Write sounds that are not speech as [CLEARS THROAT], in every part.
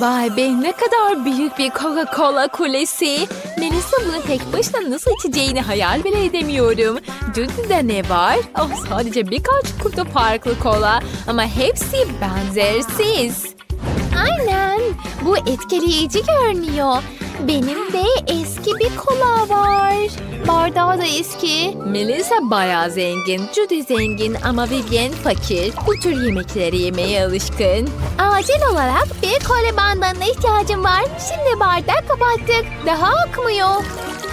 Vay be ne kadar büyük bir Coca-Cola kulesi. Melissa bunu tek başına nasıl içeceğini hayal bile edemiyorum. Judy'de ne var? Oh, sadece birkaç kutu farklı kola ama hepsi benzersiz. Aynen. Bu etkileyici görünüyor. Benim de eski bir kola var. Bardağı da eski. Melissa bayağı zengin. Judy zengin ama Vivian fakir. Bu tür yemekleri yemeye alışkın. Acil olarak bir kole bandana ihtiyacım var. Şimdi bardak kapattık. Daha akmıyor.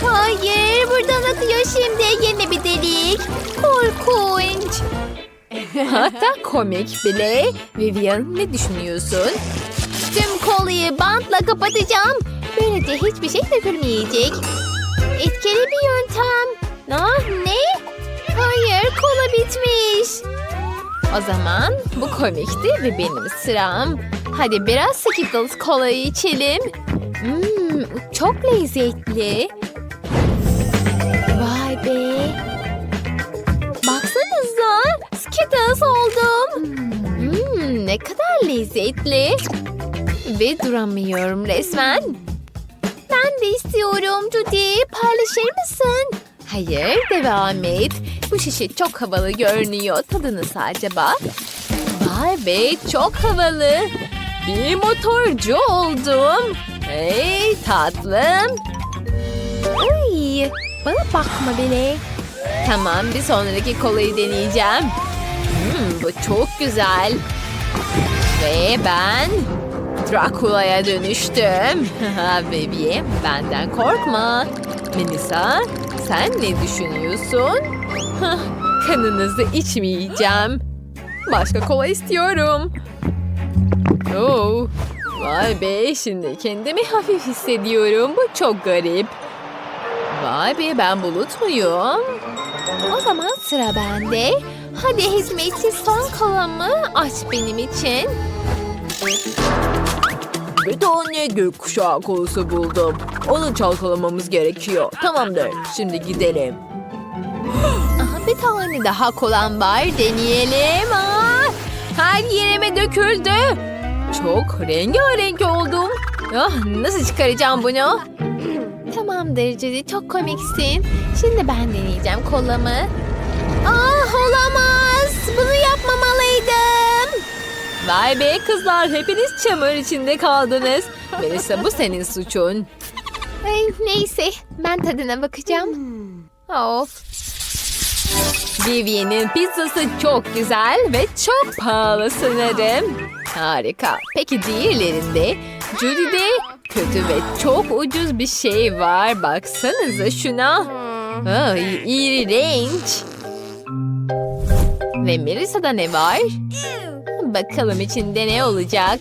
Hayır buradan akıyor şimdi. Yeni bir delik. Korkunç. [LAUGHS] Hatta komik bile. Vivian ne düşünüyorsun? Tüm kolayı bantla kapatacağım. Böylece hiçbir şey dökülmeyecek. Etkili bir yöntem. Ah, ne? Hayır kola bitmiş. O zaman bu komikti ve benim sıram. Hadi biraz Skittles kolayı içelim. Hmm, çok lezzetli. Vay be. Baksanıza Skittles oldum. Hmm, ne kadar lezzetli. Ve duramıyorum resmen. De istiyorum Judy. Paylaşır mısın? Hayır, devam et. Bu şişe çok havalı görünüyor. Tadı nasıl acaba? Vay be, çok havalı. Bir motorcu oldum. Hey tatlım. Ay, bana bakma bile. Tamam, bir sonraki kolayı deneyeceğim. Hmm, bu çok güzel. Ve ben Drakula'ya dönüştüm. [LAUGHS] Bebeğim benden korkma. Melissa sen ne düşünüyorsun? Kanınızı içmeyeceğim. Başka kola istiyorum. Oo, vay be şimdi kendimi hafif hissediyorum. Bu çok garip. Vay be ben bulut muyum? O zaman sıra bende. Hadi hizmetçi son kolamı aç benim için. Bir tane gökkuşağı kolusu buldum. Onu çalkalamamız gerekiyor. Tamamdır. Şimdi gidelim. Aha, bir tane daha kolam var. Deneyelim. Aa, her yerime döküldü. Çok rengarenk oldum. Ah, nasıl çıkaracağım bunu? Tamamdır Judy. Çok komiksin. Şimdi ben deneyeceğim kolamı. Vay be kızlar hepiniz çamur içinde kaldınız. Melissa bu senin suçun. Ay, neyse ben tadına bakacağım. Of. Vivienne'in pizzası çok güzel ve çok pahalı sanırım. Harika. Peki diğerlerinde? Judy'de kötü ve çok ucuz bir şey var. Baksanıza şuna. Ay, iğrenç. Ve Melissa'da ne var? Bakalım içinde ne olacak?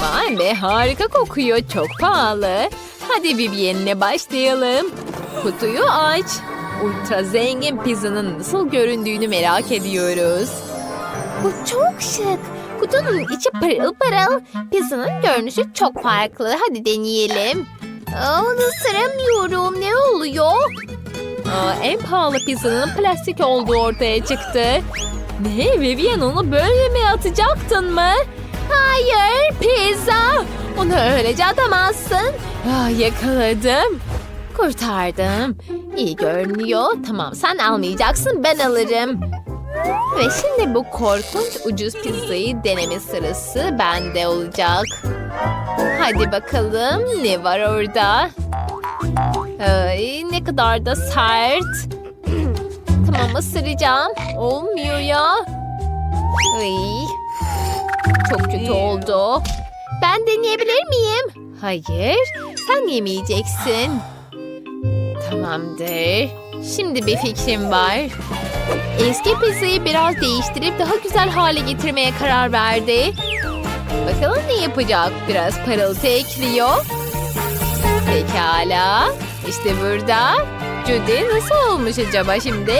Vay be harika kokuyor. Çok pahalı. Hadi Vivienne'le başlayalım. Kutuyu aç. Ultra zengin pizzanın nasıl göründüğünü merak ediyoruz. Bu çok şık. Kutunun içi pırıl pırıl. Pizzanın görünüşü çok farklı. Hadi deneyelim. Onu ısıramıyorum. Ne oluyor? Aa, en pahalı pizzanın plastik olduğu ortaya çıktı. Ne? Vivian onu böyle mi atacaktın mı? Hayır pizza. Onu öylece atamazsın. Ah, yakaladım. Kurtardım. İyi görünüyor. Tamam sen almayacaksın ben alırım. Ve şimdi bu korkunç ucuz pizzayı deneme sırası bende olacak. Hadi bakalım ne var orada? Ay, ne kadar da sert. [CLEARS THROAT] tamam ısıracağım. Olmuyor ya. Ay, çok kötü oldu. Ben deneyebilir miyim? Hayır, sen yemeyeceksin. Tamamdır. Şimdi bir fikrim var. Eski pizzayı biraz değiştirip daha güzel hale getirmeye karar verdi. Bakalım ne yapacak? Biraz parıltı ekliyor. Pekala. İşte burada. Judy nasıl olmuş acaba şimdi?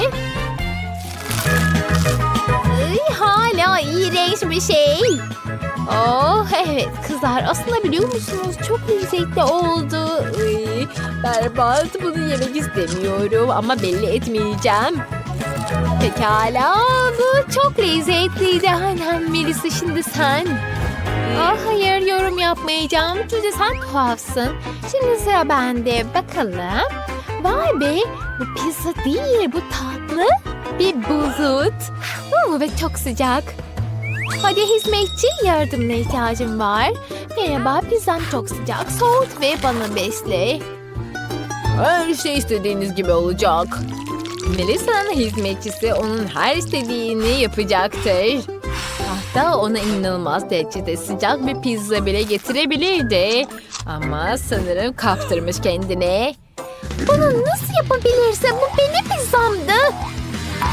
Ay, hala iğrenç bir şey. Oh evet kızlar aslında biliyor musunuz çok lezzetli oldu. Ay, berbat bunu yemek istemiyorum ama belli etmeyeceğim. Pekala bu çok lezzetliydi. Aynen Melisa şimdi sen. Ah hayır yorum yapmayacağım. Çünkü sen tuhafsın. Şimdi sıra bende. Bakalım. Vay be bu pizza değil bu tatlı. Bir bulut. Oo, ve çok sıcak. Hadi hizmetçi yardımına ihtiyacım var. Merhaba pizzam çok sıcak. Soğut ve bana besle. Her şey istediğiniz gibi olacak. Melisa'nın hizmetçisi onun her istediğini yapacaktır. Hatta ona inanılmaz derecede sıcak bir pizza bile getirebilirdi. Ama sanırım kaptırmış kendine. Bunu nasıl yapabilirse bu benim pizzamdı.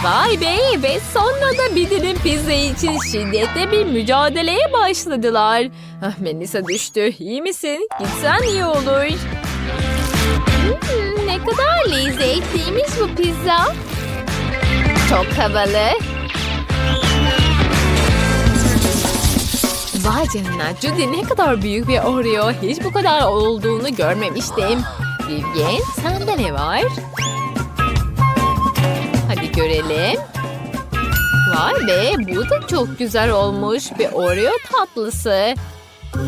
Vay be ve sonra da bir dilim pizza için şiddetle bir mücadeleye başladılar. Ah Melisa düştü. İyi misin? Gitsen iyi olur. Hmm, ne kadar lezzetliymiş bu pizza. Çok havalı. Vay canına Judy ne kadar büyük bir Oreo. Hiç bu kadar olduğunu görmemiştim. Vivian sende ne var? Hadi görelim. Vay be bu da çok güzel olmuş. Bir Oreo tatlısı.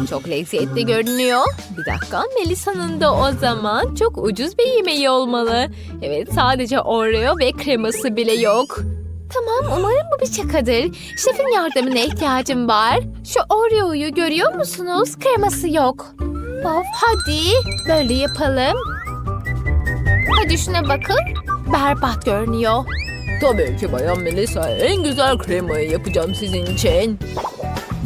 Çok lezzetli görünüyor. Bir dakika Melisa'nın da o zaman çok ucuz bir yemeği olmalı. Evet sadece Oreo ve kreması bile yok. Tamam umarım bu bir şakadır. Şefin yardımına ihtiyacım var. Şu Oreo'yu görüyor musunuz? Kreması yok. Of hadi böyle yapalım. Hadi şuna bakın. Berbat görünüyor. Tabii ki Bayan Melisa en güzel kremayı yapacağım sizin için.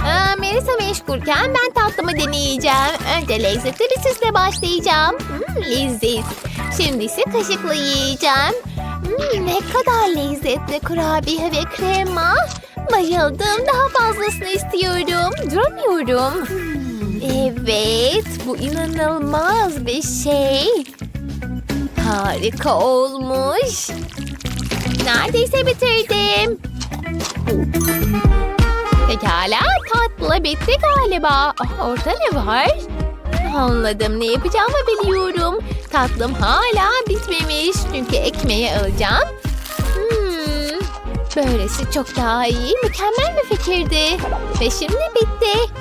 Aa, Melisa meşgulken ben tatlımı deneyeceğim. Önce lezzetli bir süsle başlayacağım. Hmm, leziz. Şimdi ise kaşıkla yiyeceğim. Hmm, ne kadar lezzetli kurabiye ve krema. Bayıldım. Daha fazlasını istiyorum. Duramıyorum. Evet, bu inanılmaz bir şey. Harika olmuş. Neredeyse bitirdim. Pekala tatlı bitti galiba. Ah, orada ne var? Anladım ne yapacağımı biliyorum. Tatlım hala bitmemiş çünkü ekmeği alacağım. Hmm, böylesi çok daha iyi. Mükemmel bir fikirdi. Ve şimdi bitti.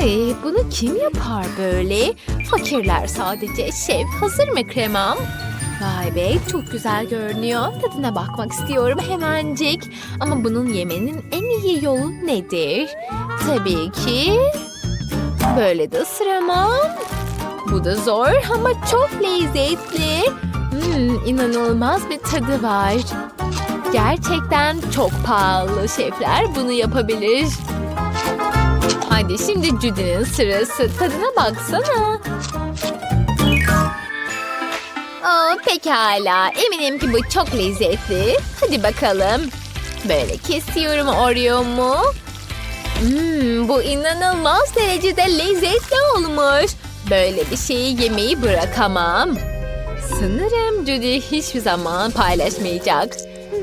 Ay, bunu kim yapar böyle? Fakirler sadece. Şef hazır mı kremam? Vay be çok güzel görünüyor. Tadına bakmak istiyorum hemencik. Ama bunun yemenin en iyi yolu nedir? Tabii ki böyle de ısıramam. Bu da zor ama çok lezzetli. Hmm, inanılmaz bir tadı var. Gerçekten çok pahalı şefler bunu yapabilir. Hadi şimdi Judy'nin sırası. Tadına baksana. Aa, pekala. Eminim ki bu çok lezzetli. Hadi bakalım. Böyle kesiyorum Oreo'mu. Hmm, bu inanılmaz derecede lezzetli olmuş. Böyle bir şeyi yemeyi bırakamam. Sanırım Judy hiçbir zaman paylaşmayacak.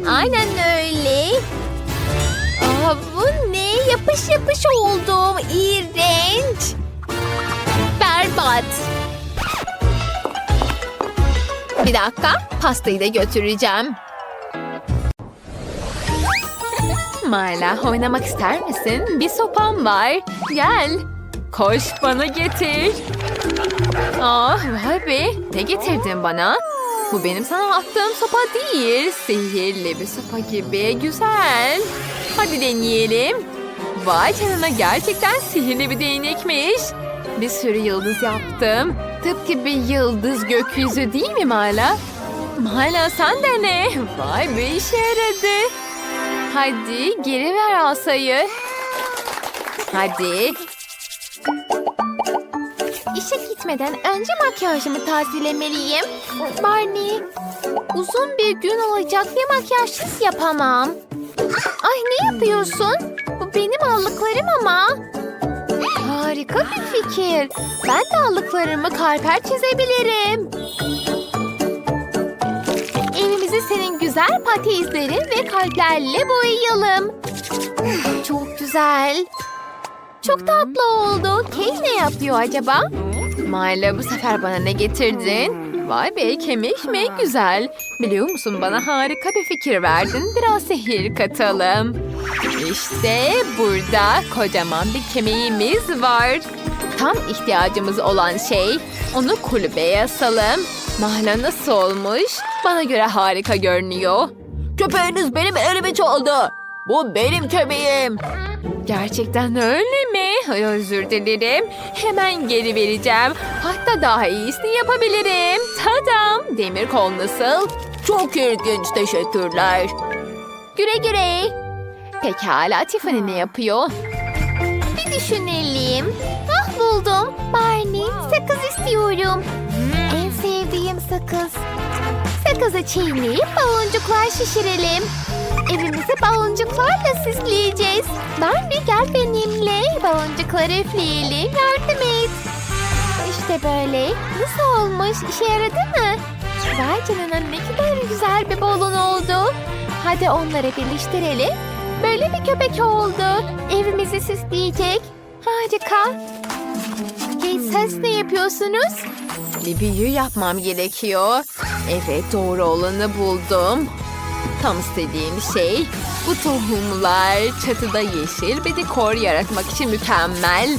Aynen öyle. Aa, bu ne? Yapış yapış oldum. İğrenç. Berbat. Bir dakika, pastayı da götüreceğim. Marla, oynamak ister misin? Bir sopam var. Gel. Koş bana getir. Aa, vay be. Ne getirdin bana? Bu benim sana attığım sopa değil. Sihirli bir sopa gibi. Güzel. Hadi deneyelim. Vay canına gerçekten sihirli bir değnekmiş. Bir sürü yıldız yaptım. Tıpkı bir yıldız gökyüzü değil mi Mala? Mala sen de ne? Vay be işe yaradı. Hadi geri ver asayı. Hadi. İşe gitmeden önce makyajımı tazelemeliyim. Barney, uzun bir gün olacak ve makyajsız yapamam. Ay ne yapıyorsun? Bu benim allıklarım ama. Harika bir fikir. Ben de allıklarımı kalper çizebilirim. Senin güzel pati izleri ve kalplerle boyayalım. Çok güzel. Çok tatlı oldu. Kate ne yapıyor acaba? Marla bu sefer bana ne getirdin? Vay be kemik mi? Güzel. Biliyor musun bana harika bir fikir verdin. Biraz sihir katalım. İşte burada kocaman bir kemiğimiz var. Tam ihtiyacımız olan şey. Onu kulübeye asalım. Mahla nasıl olmuş? Bana göre harika görünüyor. Köpeğiniz benim elimi çaldı. Bu benim köpeğim. Gerçekten öyle mi? Ay, özür dilerim. Hemen geri vereceğim. Hatta daha iyisini yapabilirim. Tadam. Demir kol nasıl? Çok ilginç teşekkürler. Güle güle. Pekala Tiffany ne yapıyor? Bir düşünelim. Ah buldum. Barney sakız istiyorum. Sevdiğim sakız. Sakızı çiğneyip baloncuklar şişirelim. Evimizi baloncuklarla süsleyeceğiz. Barney gel benimle. Baloncukları üfleyelim. Yardım et. İşte böyle. Nasıl olmuş? İşe yaradı mı? Vay canına ne kadar güzel bir balon oldu. Hadi onları birleştirelim. Böyle bir köpek oldu. Evimizi süsleyecek. Harika. Hey, siz ne yapıyorsunuz? Bir büyü yapmam gerekiyor. Evet doğru olanı buldum. Tam istediğim şey bu tohumlar çatıda yeşil bir dekor yaratmak için mükemmel.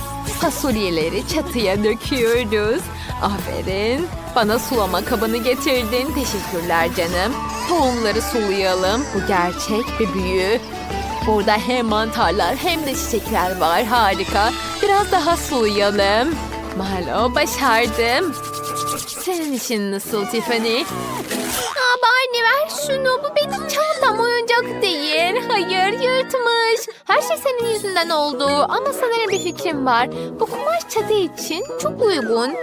Fasulyeleri çatıya döküyoruz. Aferin. Bana sulama kabını getirdin. Teşekkürler canım. Tohumları sulayalım. Bu gerçek bir büyü. Burada hem mantarlar hem de çiçekler var. Harika. Biraz daha sulayalım. Malo başardım. Senin için nasıl Tiffany? Aa, Barney ver şunu. Bu benim çantam oyuncak değil. Hayır yırtmış. Her şey senin yüzünden oldu. Ama sanırım bir fikrim var. Bu kumaş çatı için çok uygun.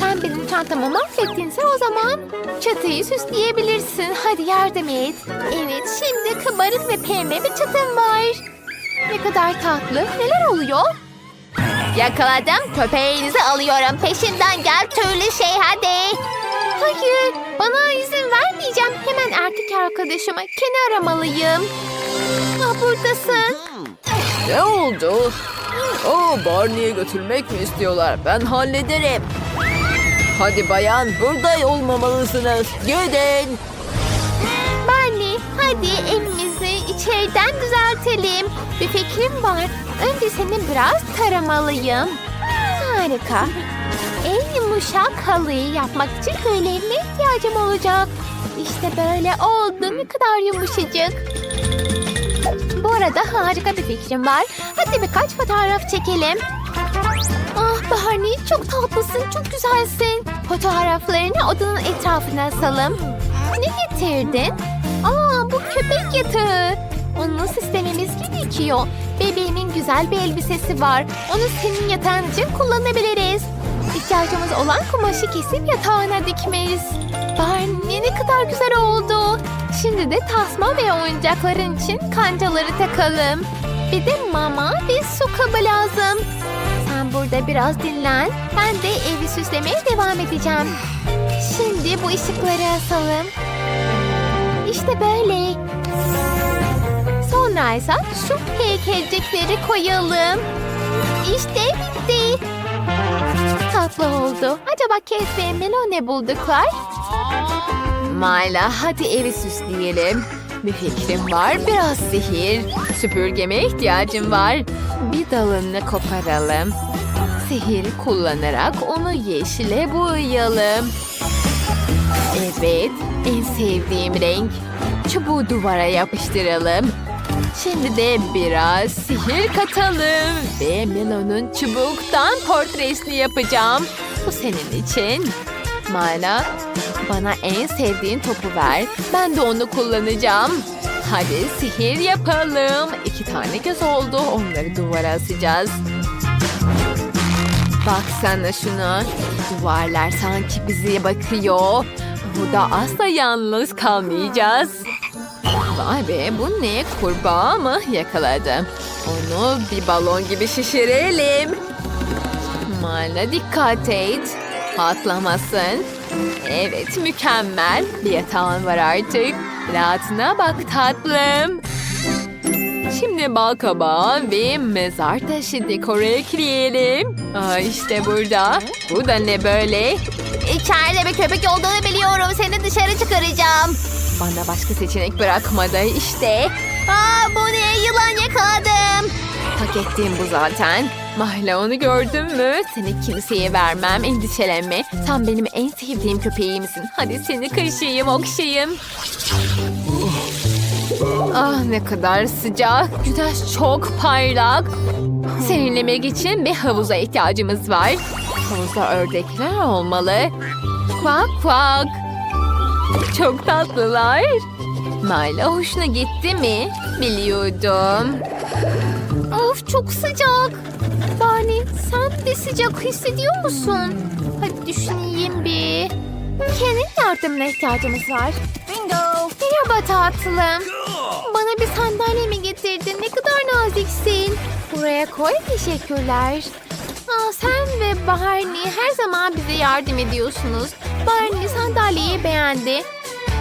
Sen benim çantamı mahvettinse o zaman çatıyı süsleyebilirsin. Hadi yardım et. Evet şimdi kabarık ve pembe bir çatım var. Ne kadar tatlı. Neler oluyor? Yakaladım. Köpeğinizi alıyorum. Peşimden gel türlü şey hadi. Hayır, bana izin vermeyeceğim. Hemen erkek arkadaşıma Ken'i aramalıyım. Ah, buradasın. Ne oldu? Oo, Barney'e götürmek mi istiyorlar? Ben hallederim. Hadi bayan burada olmamalısınız. Gidin. Barney, hadi evimizi içeriden düzeltelim. Bir fikrim var. Önce seni biraz taramalıyım. Harika. En yumuşak halıyı yapmak için tüylerine ihtiyacım olacak. İşte böyle oldu. Ne kadar yumuşacık. Bu arada harika bir fikrim var. Hadi birkaç fotoğraf çekelim. Ah Barney çok tatlısın, çok güzelsin. Fotoğraflarını odanın etrafına asalım. Ne getirdin? Aa bu köpek yatağı. Onu süslememiz gerekiyor. Bebeğimin güzel bir elbisesi var. Onu senin yatağın için kullanabiliriz. İhtiyacımız olan kumaşı kesip yatağına dikmeyiz. Barney ne kadar güzel oldu. Şimdi de tasma ve oyuncakların için kancaları takalım. Bir de mama ve su kabı lazım. Sen burada biraz dinlen. Ben de evi süslemeye devam edeceğim. Şimdi bu ışıkları asalım. İşte böyle. Sonra ise şu heykelcikleri koyalım. İşte bitti. Tatlı oldu. Acaba Kate ve Melo ne bulduklar? Mayla hadi evi süsleyelim. Bir fikrim var biraz sihir. Süpürgeme ihtiyacım var. Bir dalını koparalım. Sihir kullanarak onu yeşile boyayalım. Evet en sevdiğim renk. Çubuğu duvara yapıştıralım. Şimdi de biraz sihir katalım. Ve Melo'nun çubuktan portresini yapacağım. Bu senin için. Mana, bana en sevdiğin topu ver. Ben de onu kullanacağım. Hadi sihir yapalım. İki tane göz oldu. Onları duvara asacağız. Baksana şuna. Duvarlar sanki bize bakıyor. Burada asla yalnız kalmayacağız. Vay be bu ne kurbağa mı yakaladım. Onu bir balon gibi şişirelim. Mala dikkat et. Patlamasın. Evet mükemmel. Bir yatağın var artık. Rahatına bak tatlım. Şimdi bal kabağı ve mezar taşı dekoru ekleyelim. Aa, işte burada. Bu da ne böyle? İçeride bir köpek olduğunu biliyorum. Seni dışarı çıkaracağım. Bana başka seçenek bırakmadı işte. Aa bu ne? Yılan yakaladım. Hak ettiğim bu zaten. Mahla onu gördün mü? Seni kimseye vermem endişelenme. Sen benim en sevdiğim köpeğimsin. Hadi seni kaşıyım okşayayım. Ah ne kadar sıcak. Güneş çok parlak. Serinlemek için bir havuza ihtiyacımız var. Havuzda ördekler olmalı. Kvak kvak. Çok tatlılar. Mayla hoşuna gitti mi? Biliyordum. Of çok sıcak. Barney sen de sıcak hissediyor musun? Hadi düşüneyim bir. Kenin yardımına ihtiyacımız var. Bingo. Merhaba tatlım. Bana bir sandalye mi getirdin? Ne kadar naziksin. Buraya koy teşekkürler. Aa, sen ve Barney her zaman bize yardım ediyorsunuz. Barney sandalyeyi beğendi.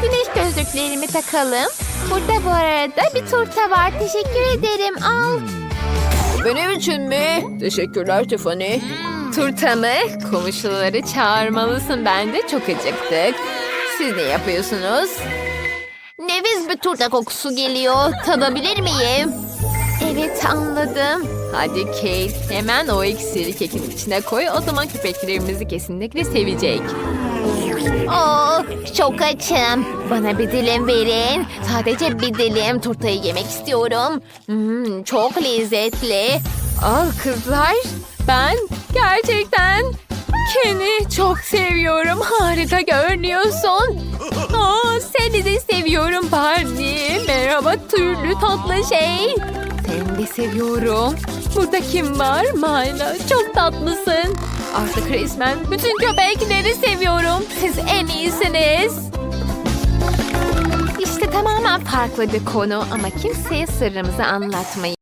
Güneş gözlüklerimi takalım. Burada bu arada bir turta var. Teşekkür ederim. Al. Benim için mi? Teşekkürler Tiffany. Turta mı? Komşuları çağırmalısın. Ben de çok acıktık. Siz ne yapıyorsunuz? Nefis bir turta kokusu geliyor. Tadabilir miyim? Evet anladım. Hadi Kate hemen o iksiri kekin içine koy. O zaman köpeklerimizi kesinlikle sevecek. Oo, çok açım. Bana bir dilim verin. Sadece bir dilim turtayı yemek istiyorum. Hmm, çok lezzetli. Ah kızlar ben gerçekten Ken'i çok seviyorum. Harika görünüyorsun. Aa, seni de seviyorum Barney. Merhaba türlü tatlı şey. Seni de seviyorum. Burada kim var? Mayla. Çok tatlısın. Artık resmen bütün köpekleri seviyorum. Siz en iyisiniz. İşte tamamen farklı bir konu ama kimseye sırrımızı anlatmayın.